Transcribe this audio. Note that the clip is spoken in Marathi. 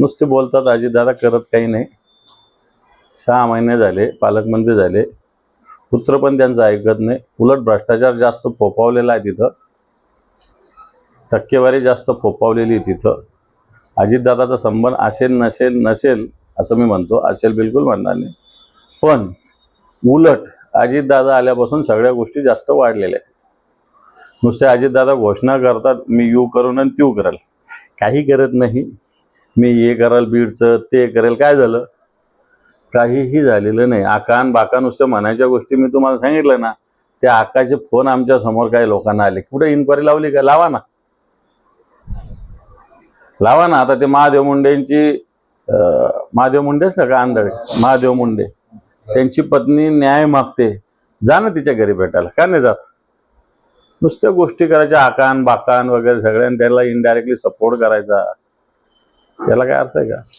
नुसते बोलतात अजितदादा करत काही नाही. सहा महिने झाले पालकमंत्री झाले. पुत्र पण त्यांचं ऐकत नाही. उलट भ्रष्टाचार जास्त फोपावलेला आहे तिथं. टक्केवारी जास्त फोपावलेली आहे तिथं. अजितदादाचा संबंध असेल नसेल नसेल असं मी म्हणतो. असेल बिलकुल म्हणणार नाही. पण उलट अजितदादा आल्यापासून सगळ्या गोष्टी जास्त वाढलेल्या आहेत. नुसते अजितदादा घोषणा करतात मी यू करून आणि त्यू कराल. काही करत नाही. मी हे कराल बीडचं ते करेल काय झालं? काहीही झालेलं नाही. आकान बाका नुसत्या म्हणायच्या गोष्टी मी तुम्हाला सांगितलं ना त्या आकाचे फोन आमच्यासमोर काही लोकांना आले. कुठे इन्क्वायरी लावली का? लावा ना. लावा ना. आता ते महादेव मुंडेंची महादेव मुंडेच ना का आंधळे? महादेव मुंडे. त्यांची पत्नी न्याय मागते. जा ना तिच्या घरी भेटायला. का नाही जात? नुसत्या गोष्टी करायच्या. आकान बाकान वगैरे सगळ्यांनी त्याला इनडायरेक्टली सपोर्ट करायचा. याला काय अर्थ आहे का?